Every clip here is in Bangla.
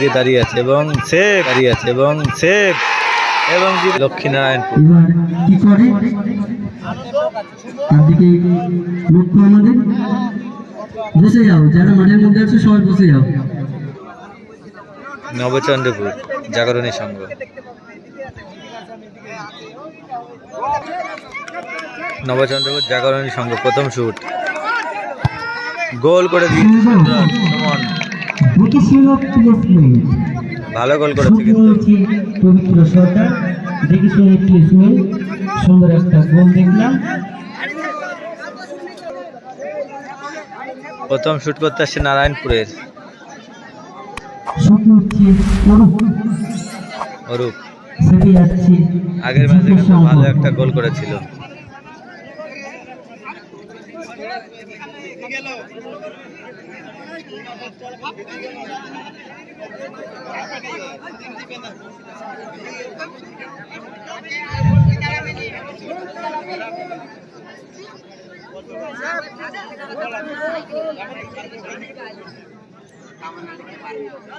দিয়ে দাঁড়িয়ে আছে এবং সেফ দাঁড়িয়ে আছে এবং সেফ এবং লক্ষ্মীনারায়ণপুর। কি করে তার লক্ষ্য আমাদের। বসে যাও যারা মাঠের মধ্যে আছে সবাই বসে যাও। নবচন্দ্রপুর জাগরণী সংঘ। নবচন্দ্রপুর জাগরণী সংঘ প্রথম শুট গোল করে দিয়েছে সুমন। প্লেসমেন্ট ভালো গোল করেছে পবিত্র সরকার দেখে শুনে সুন্দর একটা গোল দেখলাম প্রথম শুট করতে আসছে নারায়ণপুরের। অরূপ। আগের ম্যাচে ভালো একটা গোল করেছিল।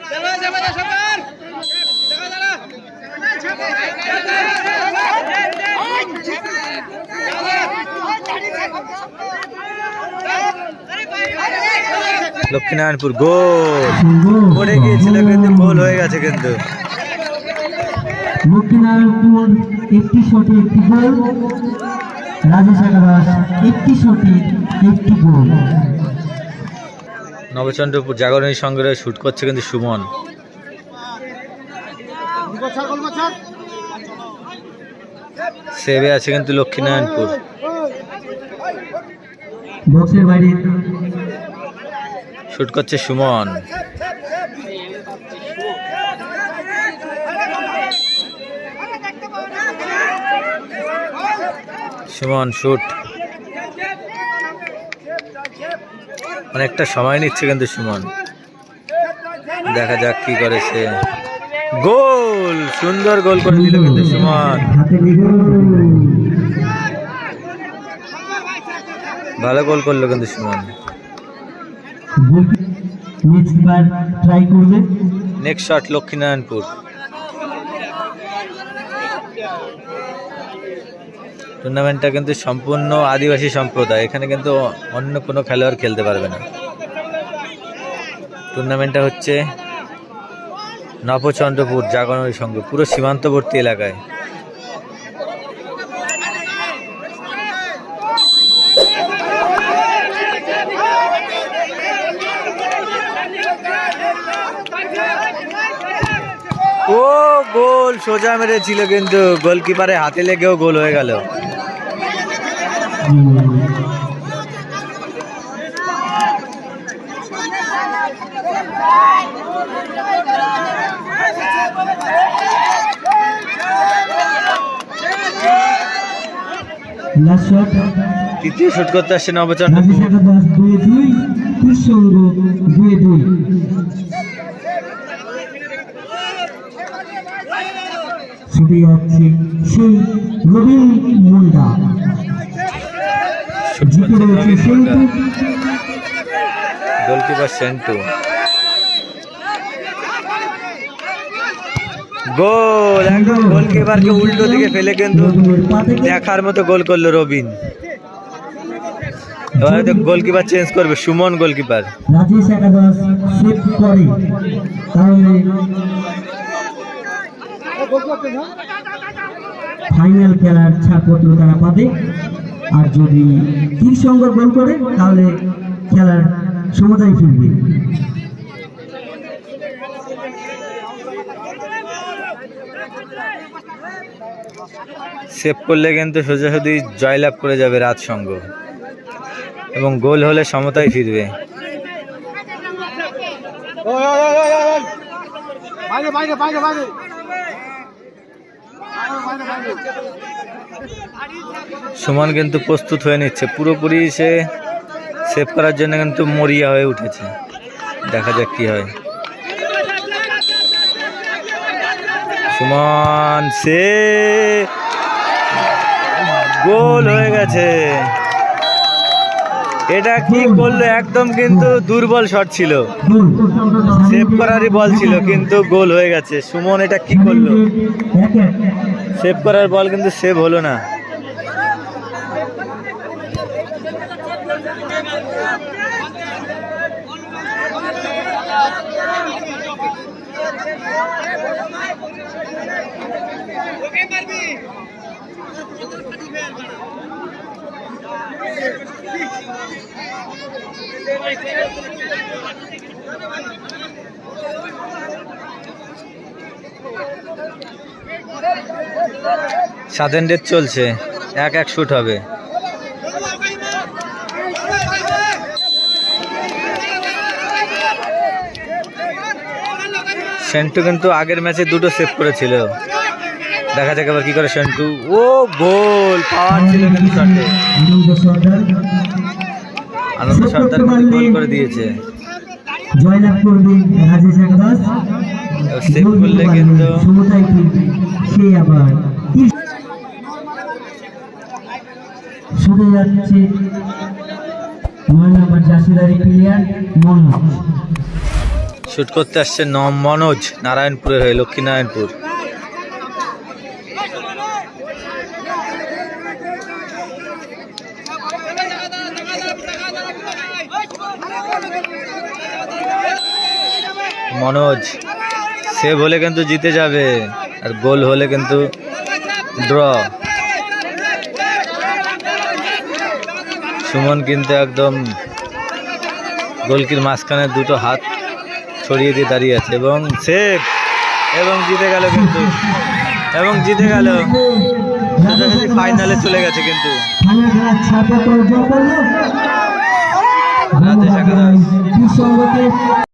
চলো যাবে সকাল দেখা যারা ছাপে লক্ষ্মীনারায়ণপুর গোল। পড়ে গিয়েছিল কিন্তু গোল হয়ে গেছে কিন্তু। লক্ষ্মীনারায়ণপুর একটি শটে একটি গোল। রাজেশ আকাশ একটি শটে একটি গোল। নবচন্দ্রপুর জাগরণী সংগ্রহে শুট করছে কিন্তু সুমন। সেভে আছে কিন্তু লক্ষ্মীনারায়ণপুর। বক্সের বাইরে শুট করছে সুমন। সুমন, শুট। অনেকটা সময় নিচ্ছে কিন্তু সুমন। দেখা যাক কি করেছে গোল! সুন্দর গোল করে দিল কিন্তু সুমন। ভালো গোল করল কিন্তু সুমন। নেক্সট ট্রাই করবে? Next shot Lakshminarayanpur. টুর্নামেন্টটা কিন্তু সম্পূর্ণ আদিবাসী সম্প্রদায়। এখানে কিন্তু অন্য কোনো খেলোয়াড় খেলতে পারবে না। টুর্নামেন্টটা হচ্ছে নবচন্দ্রপুর, জাগরণী সংঘ, পুরো সীমান্তবর্তী এলাকায়। ও গোল সোজা মেরেছিল কিন্তু গোলকিপারে হাতে লেগেও গোল হয়ে গেল। তৃতীয় শুট করতে আসছে আকাশ দুয়ে দুই দুই। ছুটে যাচ্ছে সেই রবীন মুন্ডা। জিতে রয়েছে সেন্টু গোলকিপার সেন্টু। গোল! একদম। গোলকিপারকে উল্টো দিকে ফেলে কিন্তু দেখার মতো গোল করল রবিন। এবার হয়তো গোলকিপার চেঞ্জ করবে সুমন গোলকিপার। রাজেশ একাদশ সেভ করে। তাহলে ফাইনাল খেলার ছাড়পত্র তারা পাবে। আর যদি তীরসঙ্গ গোল করে তাহলে খেলার সমতায় ফিরবে। সেভ করলে কিন্তু সোজাসুজি জয়লাভ করে যাবে রাজ সঙ্গ এবং গোল হলে সমতায় ফিরবে। সুমন কিন্তু প্রস্তুত হয়ে নিচ্ছে। পুরোপুরি সে সেভ করার জন্য কিন্তু মরিয়া হয়ে উঠেছে। দেখা যাক কি হয়। সুমন, সে গোল হয়ে গেছে। এটা কি করল? একদম কিন্তু দুর্বল শট ছিল। সেভ করারই বল ছিল, কিন্তু গোল হয়ে গেছে। সুমন এটা কি করল? সেভ করার বল কিন্তু সেভ হলো না। সাতেন ডেট চলছে। এক এক শুট হবে। সেন্টু কিন্তু আগের ম্যাচে দুটো সেভ করেছিল। দেখা যাক আবার কি করে সেন্টু। ও গোল! পাওয়ার ছিল কিন্তু আনন্দ সর্দার গোল করে দিয়েছে। জয়লাভ করবে রাজেশ সেভ করলে কিন্তু সে আবার শুরু যাচ্ছে নয় নম্বর জাসিদারি প্লেয়ার মনোজ। শুট করতে আসছে নম মনোজ নারায়ণপুরের হয়ে লক্ষ্মীনারায়ণপুর। মনোজ সেভ হলে কিন্তু জিতে যাবে আর গোল হলে কিন্তু ড্র সুমন কিন্তু একদম গোলকির মাঝখানে দুটো হাত ছড়িয়ে দিয়ে দাঁড়িয়ে আছে এবং সেভ এবং জিতে গেল কিন্তু। এবং জিতে গেল। ফাইনালে চলে গেছে কিন্তু। ফাইনাল খেলার